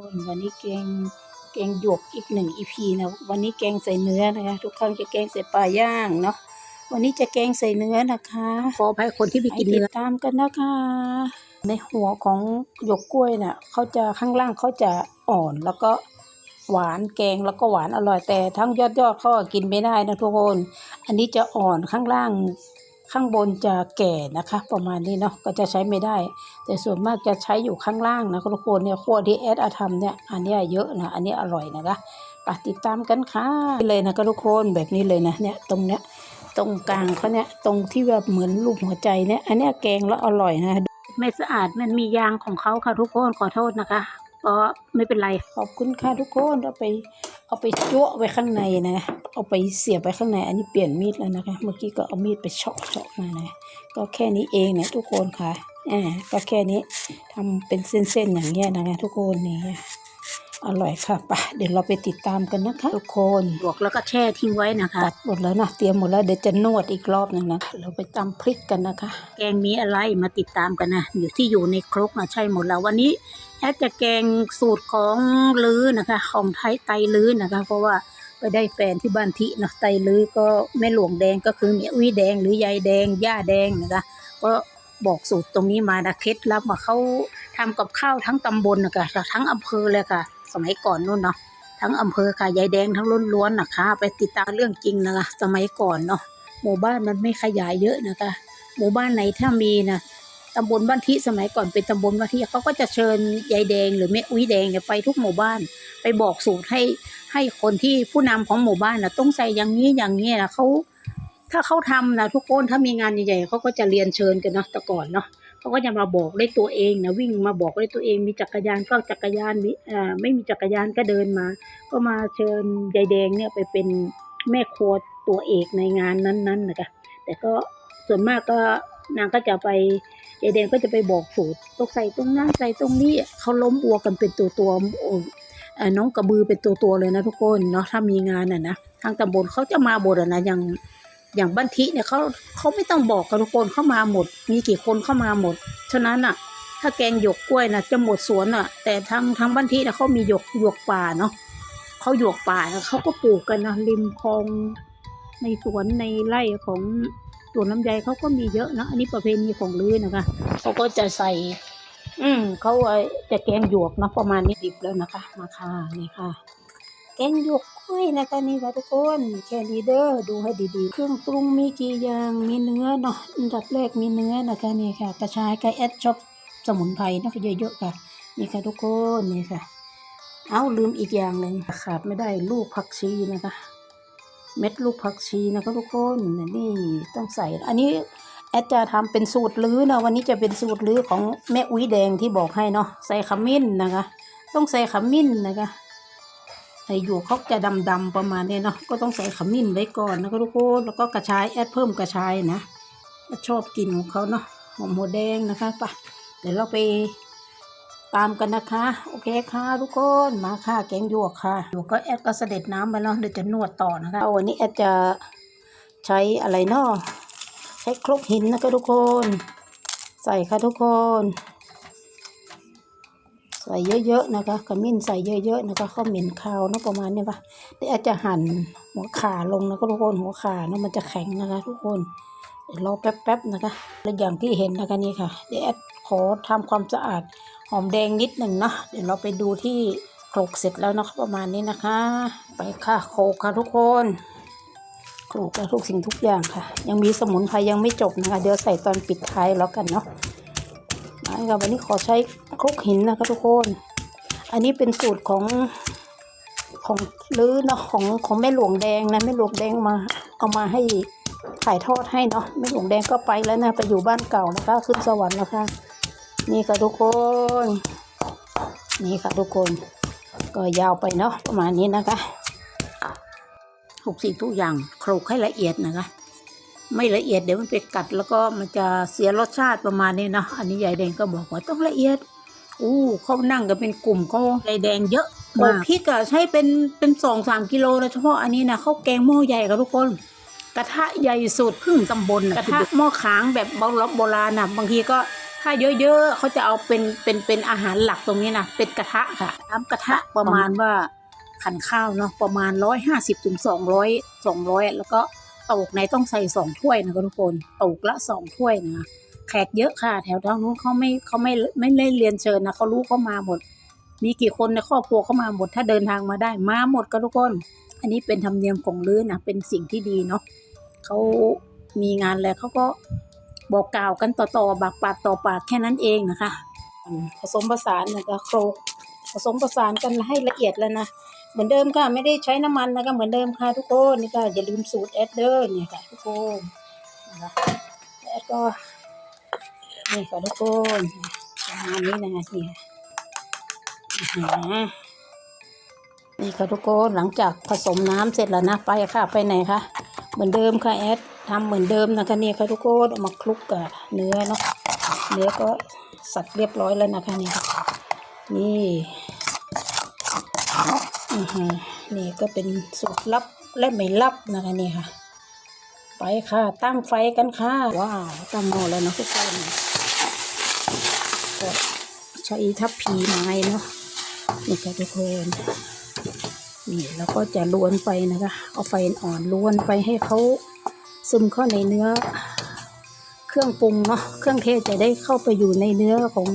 คนวันนี้แกงแกงหยวกอีกหนึ่งอีพีนะวันนี้แกงใส่เนื้อนะคะ ทุกครั้งจะแกงใส่ปลาย่างเนาะวันนี้จะแกงใส่เนื้อนะคะขออภัยคนที่ไปกินเนื้อตามกันนะคะ ในหัวของหยวกกล้วยน่ะเขาจะข้างล่างเขาจะอ่อนแล้วก็หวานแกงแล้วก็หวานอร่อยแต่ทั้งยอดยอดๆเขาก็กินไม่ได้นะทุกคน อันนี้จะอ่อนข้างล่าง ข้างบนจะแก่นะคะประมาณนี้เนาะก็จะใช้ไม่ได้ แต่ส่วนมากจะใช้อยู่ข้างล่างนะทุกคนเนี่ยขั้วที่แอดอาทำเนี่ยอันเนี้ยเยอะนะอันนี้อร่อยนะคะไปติดตามกันค่ะเลยนะทุกคนแบบนี้เลยนะเนี่ยตรงเนี้ยตรงกลางเขาเนี่ยตรงที่แบบเหมือนรูปหัวใจเนี่ยอันเนี้ยแกงแล้วอร่อยนะไม่สะอาดมันมียางของเขาค่ะทุกคนขอโทษนะคะก็ไม่เป็นไรขอบคุณค่ะทุกคนเอาไป เอาไปจั่วไว้ข้างในนะ เอาไปเสียบไว้ข้างใน อันนี้เปลี่ยนมีดแล้วนะคะ เมื่อกี้ก็เอามีดไปเฉาะเฉาะมานะ ก็แค่นี้เองเนี่ยทุกคนค่ะอ่าก็แค่นี้ทำเป็นเส้นๆอย่างเงี้ยนะคะทุกคนนี่ อร่อยค่ะไปะเดี๋ยวเราไปติดตามกันนะคะทุกคนบวกแล้วก็แช่ทิ้งไว้นะคะตัดหมดแล้วนะเตรียมหมดแล้วเดี๋ยวจะนวดอีกรอบหนึงนะเราไปตำพริกกันนะคะ แกงมีอะไรมาติดตามกันนะอยู่ที่อยู่ในครกนะใช่หมดแล้ววันนี้แอดจะแกงสูตรของลือนะคะ ของไทยไตลือนะคะ เพราะว่าไปได้แฟนที่บ้านทิเนาะไตลือก็แม่หลวงแดงก็คือเมียอุ้ยแดงหรือยายแดงย่าแดงนะคะก็บอกสูตรตรงนี้มานะเคล็ดลับว่าเขา ทำกับข้าวทั้งตำบลนะคะทั้งอำเภอเลยค่ะ สมัยก่อนนู่นเนาะทั้งอำเภอค่ะยายแดงทั้งล้นล้วนนะคะ ไปติดตามเรื่องจริงนะคะสมัยก่อนเนาะหมู่บ้านมันไม่ขยายเยอะนะคะ หมู่บ้านไหนถ้ามีนะตำบลบ้านทิสมัยก่อนเป็นตำบลบ้านทิเขาก็จะเชิญยายแดงหรือแม่อุ้ยแดงเนี่ยไปทุกหมู่บ้าน ไปบอกสูตรให้ให้คนที่ผู้นำของหมู่บ้านนะต้องใส่อย่างนี้อย่างนี้นะเขาถ้าเขาทำนะทุกคนถ้ามีงานใหญ่ๆเขาก็จะเรียนเชิญกันเนาะแต่ก่อนเนาะ เขาก็จะมาบอกได้ตัวเองนะวิ่งมาบอกได้ตัวเองมีจักรยานก็จักรยานมีอ่าไม่มีจักรยานก็เดินมา ก็มาเชิญยายแดงเนี่ยไปเป็นแม่ครัวตัวเอกในงานนั้นๆนะคะแต่ก็ส่วนมากก็นางก็จะไปยายแดงก็จะไปบอกสูตรต้องใส่ตรงนั้นใส่ตรงนี้เขาล้มบัวกันเป็นตัวตัวน้องกระบือเป็นตัวตัวเลยนะทุกคนเนาะถ้ามีงานน่ะนะทางตำบลเขาจะมาหมดนะอย่าง อย่างบ้านทิเนี่ยเขาเขาไม่ต้องบอกกันทุกคนเข้ามาหมด มีกี่คนเข้ามาหมด ฉะนั้นอะ ถ้าแกงหยกกล้วยนะจะหมดสวนอะ แต่ทางทางบ้านทิเนี่ยเขามีหยกหยวกป่าเนาะเขาหยวกป่าเขาก็ปลูกกันนะริมคลองในสวนในไร่ของสวนลำไยเขาก็มีเยอะนะอันนี้ประเพณีของลื้อนะคะเขาก็จะใส่ อืมเขาจะแกงหยวกนะประมาณนี้ดิบแล้วนะคะ มาค่ะนี่ค่ะ แกงหยวก ยนะคะนี่ค่ะทุกคนแค่นี้เด้อดูให้ดีๆ เครื่องปรุงมีกี่อย่างมีเนื้อเนาะอันดับแรกมีเนื้อนะคะนี่ค่ะ กระชายไก่แอดช็อปสมุนไพรเนาะเยอะๆค่ะ นี่ค่ะทุกคนนี่ค่ะ เอาลืมอีกอย่างหนึ่งขาดไม่ได้ลูกผักชีนะคะ เม็ดลูกผักชีนะคะทุกคนนี่ต้องใส่ อันนี้แอดจะทำเป็นสูตรลื้อนะวันนี้จะเป็นสูตรลื้อของแม่อุ้ยแดงที่บอกให้เนาะใส่ขมิ้นนะคะ ต้องใส่ขมิ้นนะคะ ไอ้หยวกเขาจะดำๆประมาณนี้เนาะก็ต้องใส่ขมิ้นไว้ก่อนนะคะทุกคนแล้วก็กระชายแอดเพิ่มกระชายนะชอบกินของเขาเนาะหอมหัวแดงนะคะไปเดี๋ยวเราไปตามกันนะคะ โอเคค่ะทุกคนมาค่ะแกงหยวกค่ะหยวกก็แอดก็เสด็จน้ำไปแล้วเดี๋ยวจะนวดต่อนะคะวันนี้แอดจะใช้อะไรเนาะใช้ครกหินนะคะทุกคน ใส่ค่ะทุกคน ใส่เยอะๆนะคะขมิ้นใส่เยอะๆนะคะข้าวเหม็นคาวนะประมาณนี้ปะเดี๋ยวอาจจะหั่นหัวขาลงนะคะทุกคนหัวขาเนาะมันจะแข็งนะคะ ทุกคนเดี๋ยวรอแป๊บๆนะคะ แล้วอย่างที่เห็นนะคะนี่ค่ะ เดี๋ยวขอทำความสะอาดหอมแดงนิดหนึ่งเนาะเดี๋ยวเราไปดูที่โขลกเสร็จแล้วเนาะประมาณนี้นะคะ ไปค่ะโขลกค่ะทุกคนโขลกแล้วทุกสิ่งทุกอย่างค่ะ ยังมีสมุนไพรยังไม่จบนะคะ เดี๋ยวใส่ตอนปิดท้ายแล้วกันเนาะ คะวันนี้ขอใช้ครกหินนะคะทุกคน อันนี้เป็นสูตรของของลือเนาะของของแม่หลวงแดงนะแม่หลวงแดงมาเอามาให้ถ่ายทอดให้เนาะแม่หลวงแดงก็ไปแล้วนะไปอยู่บ้านเก่านะคะขึ้นสวรรค์แล้วค่ะนี่ค่ะทุกคน นี่ค่ะทุกคน ก็ยาวไปเนาะประมาณนี้นะคะทุกสิ่งทุกอย่างโขลกให้ละเอียดนะคะ ไม่ละเอียดเดี๋ยวมันไปกัด แล้วก็มันจะเสียรสชาติประมาณนี้เนาะอันนี้ยายแดงก็บอกว่าต้องละเอียดอู้เขานั่งกันเป็นกลุ่มเขายายแดงเยอะมากพริกอะใช้เป็นเป็นสองสามกิโลนะเฉพาะอันนี้นะเขาแกงหม้อใหญ่กับทุกคนกระทะใหญ่สุดครึ่งตำบลน่ะกระทะหม้อขางแบบโบราณโบราณน่ะบางทีก็ถ้าเยอะๆเขาจะเอาเป็นเป็นเป็นอาหารหลักตรงนี้นะเป็นกระทะค่ะน้ำกระทะประมาณว่าขันข้าวเนาะประมาณร้อยห้าสิบถึงสองร้อยสองร้อยแล้วก็ ตกในต้องใส่สองถ้วยนะคะทุกคนตกละสองถ้วยนะแขกเยอะค่ะ แถวทางนู้นเขาไม่เขาไม่ไม่ไม่เรียนเชิญนะเขารู้เขามาหมด มีกี่คนในครอบครัวเขามาหมด ถ้าเดินทางมาได้มาหมดก็ทุกคน อันนี้เป็นธรรมเนียมของลื้อนะเป็นสิ่งที่ดีเนาะเขามีงานแล้วเขาก็บอกกล่าวกันต่อๆบากปากต่อปากแค่นั้นเองนะคะอืมผสมผสานนะคะโครกผสมผสานกันให้ละเอียดแล้วนะ เหมือนเดิมค่ะไม่ได้ใช้น้ำมันนะคะเหมือนเดิมค่ะทุกคนนี่ค่ะอย่าลืมสูตรแอดเดอร์เนี่ยค่ะทุกคนนะคะแอดก็นี่ค่ะทุกคนประมาณนี้นะคะเนี่ยนี่ค่ะทุกคนหลังจากผสมน้ำเสร็จแล้วนะไปค่ะไปไหนคะเหมือนเดิมค่ะแอดทำเหมือนเดิมนะคะนี่ค่ะทุกคนเอามาคลุกกับเนื้อเนาะเนื้อก็สับเรียบร้อยแล้วนะคะนี่ค่ นี่อือหือนี่ก็เป็นสูตรลับและไม่ลับนะคะนี่ค่ะ ไปค่ะ ตั้งไฟกันค่ะ ว้าว ตั้งหม้อแล้วนะทุกคนก็ใช้ทัพพีไม้เนาะนี่ค่ะทุกคนนี่แล้วก็จะล้วนไปนะคะ เอาไฟอ่อนล้วนไปให้เขาซึมเข้าในเนื้อ เครื่องปรุงเนาะเครื่องเทศจะได้เข้าไปอยู่ในเนื้อของ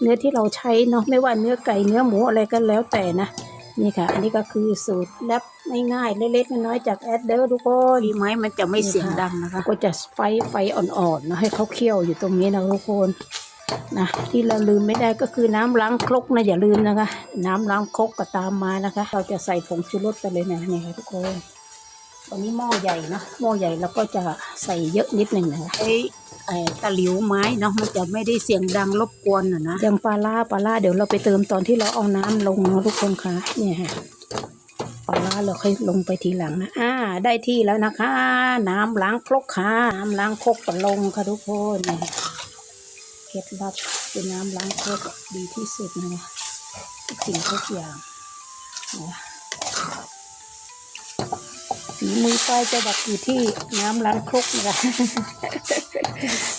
เนื้อที่เราใช้เนาะไม่ว่าเนื้อไก่เนื้อหมูอะไรก็แล้วแต่นะ นี่ค่ะ อันนี้ก็คือสูตรแลบง่ายๆ เล็กๆน้อยๆจากแอดเดอร์ทุกคนดีไหมมันจะไม่เสียงดังนะคะ ก็จะไฟไฟอ่อนๆเนาะให้เขาเคี่ยวอยู่ตรงนี้นะทุกคนนะที่เราลืมไม่ได้ก็คือน้ำล้างครกนะอย่าลืมนะคะ น้ำล้างครกก็ตามมานะคะ เราจะใส่ผงชูรสไปเลยนะนี่ค่ะทุกคน วันนี้หม้อใหญ่เนอะหม้อใหญ่เราก็จะใส่เยอะนิดหนึ่งนะคะไอ้ไอ้ตะหลิวไม้เนาะมันจะไม่ได้เสียงดังรบกวนอะนะอย่างปลาล่าปลาล่าเดี๋ยวเราไปเติมตอนที่เราเอาน้ำลงเนาะทุกคนค่ะเนี่ยค่ะปลาล่าเราค่อยลงไปทีหลังนะอ่าได้ที่แล้วนะคะ น้ำล้างครกค่ะน้ำล้างครกก็ลงค่ะทุกคนนี่เคล็ดลับเป็นน้ำล้างโคตรดีที่สุดนะคะทุกสิ่งทุกอย่างนะ ฝีมือป้ายจะดักอยู่ที่น้ำล้างครกนะคะ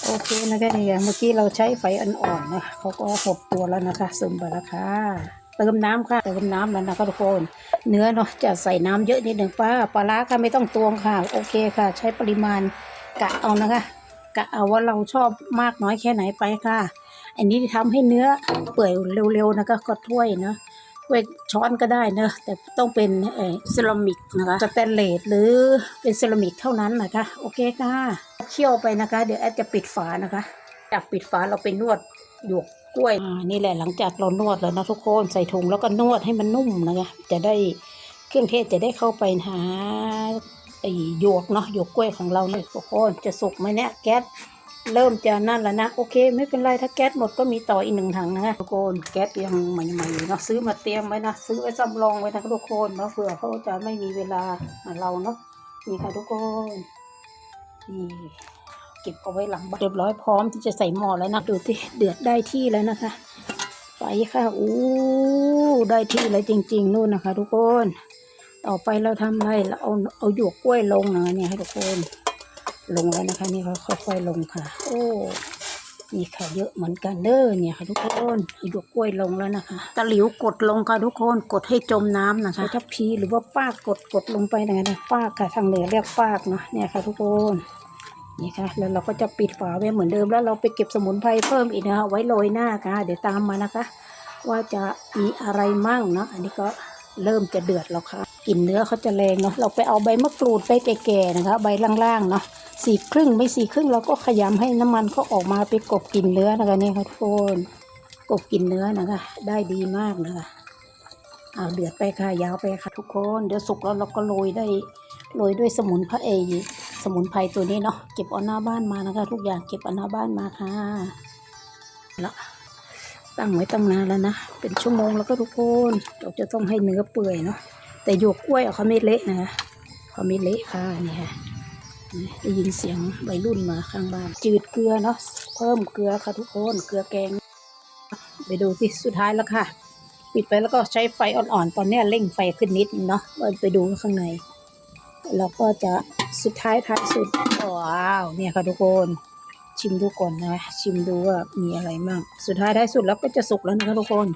โอเคนะคะนี่เมื่อกี้เราใช้ไฟอ่อนๆนะเขาก็หดตัวแล้วนะคะซึมไปแล้วค่ะเติมน้ำค่ะเติมน้ำแล้วนะคะทุกคน เนื้อเนาะจะใส่น้ำเยอะนิดหนึ่งป้าปลาร้าค่ะไม่ต้องตวงค่ะ โอเคค่ะ ใช้ปริมาณกะเอานะคะกะเอาว่าเราชอบมากน้อยแค่ไหนไปค่ะ อันนี้ทำให้เนื้อเปื่อยเร็วๆนะคะก็ถ้วยเนาะ ถ้วยช้อนก็ได้เนอะแต่ต้องเป็นเซรามิกนะคะสแตนเลสหรือเป็นเซรามิกเท่านั้นนะคะโอเคค่ะเคี่ยวไปนะคะ เดี๋ยวแอดจะปิดฝานะคะจากปิดฝาเราไปนวดหยวกกล้วยอ่านี่แหละหลังจากเรานวดแล้วนะทุกคนใส่ถุงแล้วก็นวดให้มันนุ่มนะคะจะได้เครื่องเทศจะได้เข้าไปหาไอหยวกเนาะหยวกกล้วยของเราเนี่ยทุกคนจะสุกไหมเนี่ยแก๊ส เริ่มจะนั่นแล้วนะ โอเค ไม่เป็นไรถ้าแก๊สหมดก็มีต่ออีกหนึ่งถังนะคะทุกคนแก๊สยังใหม่ๆอยู่เนาะซื้อมาเตรียมไว้นะซื้อไว้สำรองไว้นะทุกคนเนาะเผื่อเขาจะไม่มีเวลาหาเราเนาะนี่ค่ะทุกคนนี่เก็บเอาไว้หลังบ้านเรียบร้อยพร้อมที่จะใส่หม้อแล้วนะดูที่เดือดได้ที่แล้วนะคะไปค่ะอู้ได้ที่เลยจริง ๆนู่นนะคะ ทุกคน ต่อไปเราทำอะไรเราเอาเอาหยวกกล้วยลงนะเนี่ยให้ทุกคน ลงแล้วนะคะ นี่เขาค่อยๆลงค่ะ โอ้นี่ค่ะเยอะเหมือนกันเด้อเนี่ยค่ะทุกคนเอาหยวกกล้วยลงแล้วนะคะตะหลิวกดลงค่ะทุกคนกดให้จมน้ำนะคะทัพพีหรือว่าปากกดกดลงไปนะคะเนี่ยปากค่ะทางเหนือเรียกปากเนาะเนี่ยค่ะ ทุกคนนี่ค่ะ แล้วเราก็จะปิดฝาไว้เหมือนเดิมแล้วเราไปเก็บสมุนไพรเพิ่มอีกนะคะไว้โรยหน้าค่ะ เดี๋ยวตามมานะคะ ว่าจะมีอะไรมั่งเนาะอันนี้ก็เริ่มจะเดือดแล้วค่ะ กลิ่นเนื้อเขาจะแรงเนาะเราไปเอาใบมะกรูดไปแก่ๆนะคะ ใบล่างๆเนาะสีครึ่งไม่สีครึ่งเราก็ขยำให้น้ำมันเขาออกมาไปกบกลิ่นเนื้อนะคะนี่ค่ะทุกคนกบกลิ่นเนื้อนะคะ ได้ดีมากนะคะเอาเดือดไปค่ะยาวไปค่ะทุกคนเดี๋ยวสุกแล้วเราก็โรยได้โรยด้วยสมุนไพรเอยสมุนไพรตัวนี้เนาะเก็บเอาหน้าบ้านมานะคะ ทุกอย่างเก็บเอาหน้าบ้านมาค่ะแล้วตั้งไว้ตั้งนานแล้วนะเป็นชั่วโมงแล้วก็ทุกคนเราจะต้องให้เนื้อเปื่อยเนาะ แต่หยกกล้วยเขาไม่เละนะคะเขาไม่เละค่ะนี่ค่ะได้ยินเสียงวัยรุ่นมาข้างบ้าน จืดเกลือเนาะเพิ่มเกลือค่ะทุกคนเกลือแกง ไปดูที่สุดท้ายแล้วค่ะ ปิดไปแล้วก็ใช้ไฟอ่อนๆ ตอนนี้เร่งไฟขึ้นนิดนึงเนาะไปดูข้างในแล้วก็จะสุดท้ายท้ายสุดว้าวเนี่ยค่ะทุกคนชิมดูก่อนนะ ชิมดูว่ามีอะไรมั่งสุดท้ายได้สุดแล้วก็จะสุกแล้วนะคะทุกคน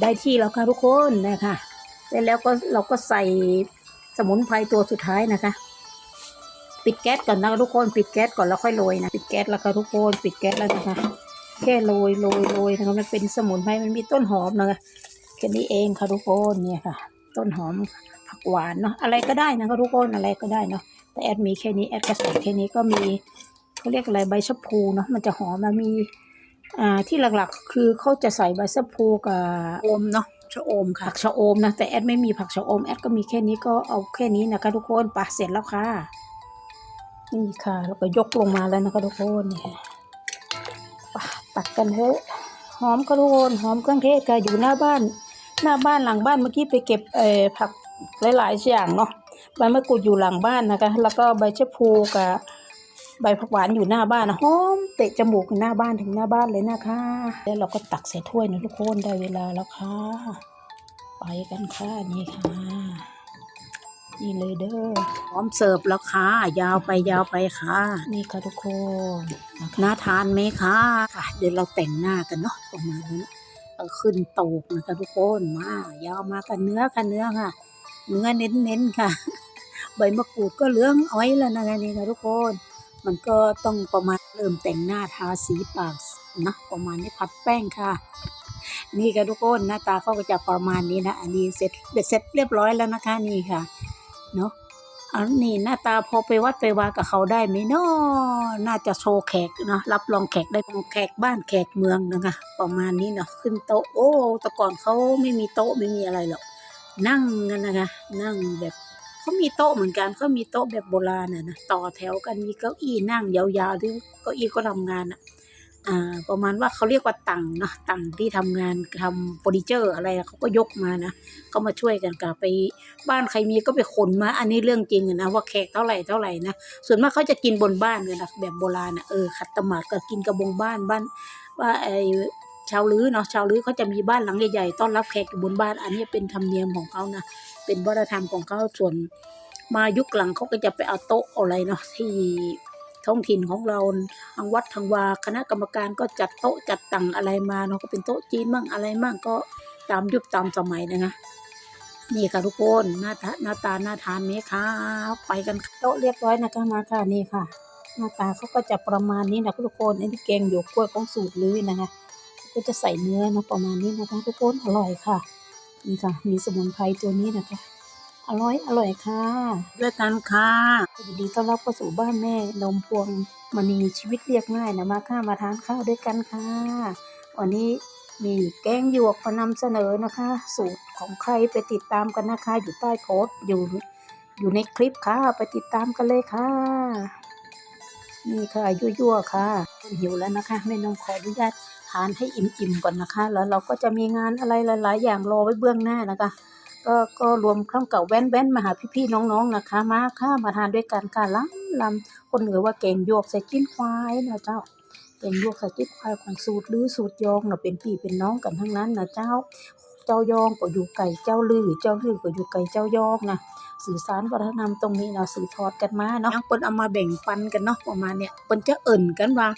ได้ที่แล้วค่ะทุกคนนะคะเสร็จแล้วก็เราก็ใส่สมุนไพรตัวสุดท้ายนะคะ ปิดแก๊สก่อนนะทุกคนปิดแก๊สก่อนแล้วค่อยโรยนะปิดแก๊สแล้วค่ะทุกคนปิดแก๊สแล้วนะคะแค่โรยโรยโรยนะคะมันเป็นสมุนไพรมันมีต้นหอมนะคะแค่นี้เองค่ะทุกคนเนี่ยค่ะ ต้นหอมผักหวานเนาะอะไรก็ได้นะคะทุกคนอะไรก็ได้เนาะแต่แอดมีแค่นี้แอดก็ใส่แค่นี้ก็มีเขาเรียกอะไรใบชะพูเนาะมันจะหอมมามี อ่าที่หลักๆ คือเขาจะใส่ใบชะพูกับโอมเนาะชะอมค่ะผักชะอมนะ แต่แอดไม่มีผักชะอมแอดก็มีแค่นี้ก็เอาแค่นี้นะคะทุกคนปะเสร็จแล้วค่ะ นี่ค่ะ แล้วก็ยกลงมาแล้วนะคะทุกคนเนี่ยปะตักกันเถอะหอมก็ทุกคนหอมเครื่องเทศค่ะอยู่หน้าบ้าน หน้าบ้านหลังบ้านเมื่อกี้ไปเก็บเอ่อผักหลายๆอย่างเนาะใบมะกรูดอยู่หลังบ้านนะคะ แล้วก็ใบชะพูกับ ใบผักหวานอยู่หน้าบ้านนะหอมเตะจมูกอยู่หน้าบ้านถึงหน้าบ้านเลยนะคะ แล้วเราก็ตักใส่ถ้วยนะทุกคนได้เวลาแล้วค่ะ ไปกันค่ะนี่ค่ะ นี่เลยเด้อพร้อมเสิร์ฟแล้วค่ะ ยาวไปยาวไปค่ะ นี่ค่ะทุกคนน่าทานไหมคะค่ะ เดี๋ยวเราแต่งหน้ากันเนาะประมาณนั้นเอาขึ้นโตกนะคะทุกคนมายาวมากันเนื้อค่ะเนื้อค่ะ เนื้อเน้นๆค่ะ ใบมะกรูดก็เหลืองอ้อยแล้วนะคะนี่ค่ะทุกคน มันก็ต้องประมาณเริ่มแต่งหน้าทาสีปากนะประมาณนี้พัดแป้งค่ะ นี่ค่ะทุกคนหน้าตาเขาก็จะประมาณนี้นะอันนี้เสร็จเสร็จเรียบร้อยแล้วนะคะนี่ค่ะเนาะอันนี้หน้าตาพอไปวัดไปวากับเขาได้ไหมเนาะน่าจะโชว์แขกเนาะรับรองแขกได้แขกบ้านแขกเมืองนะคะประมาณนี้เนาะขึ้นโต๊ะโอ้แต่ก่อนเขาไม่มีโต๊ะไม่มีอะไรหรอกนั่งกันนะคะ นั่งแบบ เขามีโต๊ะเหมือนกันเขามีโต๊ะแบบโบราณน่ะนะต่อแถวกันมีเก้าอี้นั่งยาวๆหรือเก้าอี้ก็ทำงานอะอ่าประมาณว่าเขาเรียกว่าตังเนาะตังที่ทำงานทำเฟอร์นิเจอร์อะไรเขาก็ยกมานะก็มาช่วยกันกับไปบ้านใครมีก็ไปขนมา อันนี้เรื่องจริงนะว่าแขกเท่าไหร่เท่าไหร่นะส่วนมากเขาจะกินบนบ้านเลยนะแบบโบราณอะเออขัดตะหมาดก็กินกับบงบ้านบ้านว่าไอ ชาวลื้อเนาะชาวลื้อเขาจะมีบ้านหลังใหญ่ๆต้อนรับแขกอยู่บนบ้าน อันนี้เป็นธรรมเนียมของเขานะเป็นวัฒนธรรมของเขาส่วน มายุคหลังเขาก็จะไปเอาโต๊ะอะไรเนาะที่ท้องถิ่นของเราทางวัดทางวาคณะกรรมการก็จัดโต๊ะจัดตังอะไรมาเนาะก็เป็นโต๊ะจีนมั่งอะไรมั่งก็ตามยุคตามสมัยนะคะนี่ค่ะทุกคนหน้าตาหน้าตาหน่าทานไหมคะไปกันโต๊ะเรียบร้อยนะคะมาค่ะนี่ค่ะ หน้าตาเขาก็จะประมาณนี้นะทุกคนอันนี้แกงหยวกกล้วยของสูตรลื้อนะคะ ก็จะใส่เนื้อนะประมาณนี้นะคะ ทุกคนอร่อยค่ะ นี่ค่ะ มีสมุนไพรตัวนี้นะคะ อร่อยอร่อยค่ะด้วยกันค่ะยินดีต้อนรับเข้าสู่บ้านแม่นมพวงมณีชีวิตเรียบง่ายนะมาค่ะมาทานข้าวด้วยกันค่ะ วันนี้มีแกงหยวกมานำเสนอนะคะ สูตรของใครไปติดตามกันนะคะ อยู่ใต้โพสต์อยู่อยู่ในคลิปค่ะไปติดตามกันเลยค่ะ นี่ค่ะยั่วๆค่ะหิวแล้วนะคะแม่นมขออนุญาต ทานให้อิ่มๆก่อนนะคะ แล้วเราก็จะมีงานอะไรหลาย ๆ อย่างรอไว้เบื้องหน้านะคะ ก็ก็รวมข้ามเก่าแว้นแว้นมาหาพี่ๆน้องๆนะคะ มาค่ะมาทานด้วยกันค่ะล้ำลำคนเหนือว่าแกงหยกใส่จิ้นควายนะเจ้าแกงหยกใส่จิ้นควายของสูตรหรือสูตรยองเนะเป็นพี่เป็นน้องกันทั้งนั้นนะเจ้าเจ้ายองก็อยู่ไก่เจ้าลือเจ้าลือก็อยู่ไก่เจ้ายองนะสื่อสารวัฒนธรรมตรงนี้เราสื่อทอดกันมาเนาะเปิ้นเอามาแบ่งปันกันเนาะประมาณเนี้ยเปิ้นจะเอิ่นกันว่า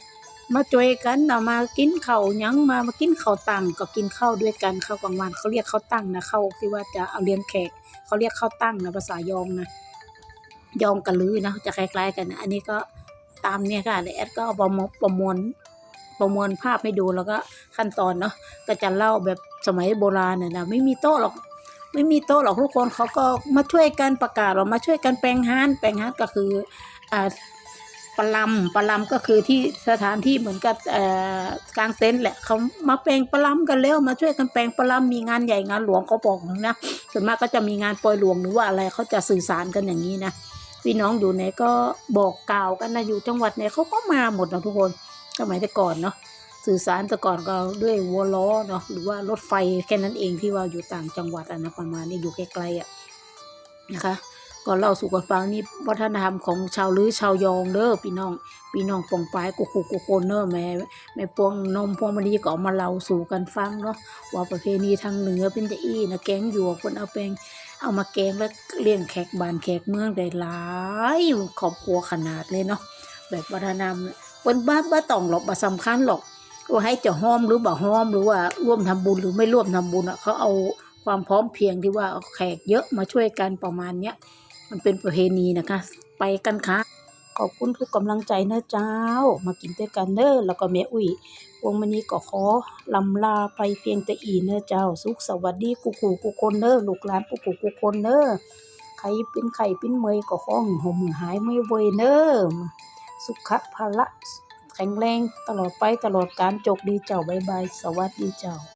มาจอยกันเอามากินข้าวหยังมามากินข้าวตังก็กินข้าวด้วยกันข้าวกลางวันเขาเรียกข้าวตังนะข้าวที่ว่าจะเอาเลี้ยงแขกเขาเรียกข้าวตังนะภาษายองนะยองกับลือนะจะคล้ายๆกันนะอันนี้ก็ตามเนี่ยค่ะแอดก็ประมประมวลประมวลภาพให้ดูแล้วก็ขั้นตอนเนาะก็จะเล่าแบบสมัยโบราณน่ะนะไม่มีโต๊ะหรอกไม่มีโต๊ะหรอกทุกคนเขาก็มาช่วยกันประกาศว่ามาช่วยกันแปลงฮานแปลงฮานก็คืออ่า ปลำปลำก็คือที่สถานที่เหมือนกับกลางเต็นท์แหละเขามาแปลงปลำกันแล้วมาช่วยกันแปลงปลำมีงานใหญ่งานหลวงเขาบอกนะส่วนมากก็จะมีงานปล่อยหลวงหรือว่าอะไรเขาจะสื่อสารกันอย่างนี้นะพี่น้องอยู่ไหนก็บอกกล่าวกันนะอยู่จังหวัดไหนเขาก็มาหมดนะทุกคนสมัยแต่ก่อนเนาะสื่อสารแต่ก่อนก็ด้วยวัวล้อเนาะหรือว่ารถไฟแค่นั้นเองที่ว่าอยู่ต่างจังหวัดอะนะประมาณนี้อยู่ไกลๆอะนะคะ ก็เล่าสู่กันฟังนี่วัฒนธรรมของชาวลือชาวยองเด้อพี่น้องพี่น้องปองปายกุกกุกกุกคนเด้อแม่แม่พวงนมพวงมณีก็เอามาเล่าสู่กันฟังเนาะว่าประเพณีทางเหนือเป็นจะอี้นะแกงหยวกเพิ่นเอาแปงเอามาแกงแล้วเลี้ยงแขกบานแขกเมืองได้หลายครอบครัวขนาดเลยเนาะแบบวัฒนธรรมเนี่ยเพิ่นบ้าบ่ต้องหรอกบ่สำคัญหรอกว่าให้จะห้อมหรือบ่ห้อมหรือว่าร่วมทำบุญหรือไม่ร่วมทำบุญอะเขาเอาความพร้อมเพียงที่ว่าแขกเยอะมาช่วยกันประมาณเนี้ย มันเป็นประเพณีนะคะ ไปกันค่ะ ขอบคุณทุกกำลังใจนะเจ้า มากินด้วยกันเด้อแล้วก็แม่อุ้ยวงมันนี้ก็ขอลำลาไปเพียงแต่อีเน้อเจ้า สุขสวัสดีกูกูกูคนเด้อลูกหลานกูกูกูคนเด้อใครเป็นไข่เป็นเมยก็ขอให้ห่มหายไม่เวยเด้อสุขะพละแข็งแรงตลอดไปตลอดการจกดีเจ้าบายบาย สวัสดีเจ้า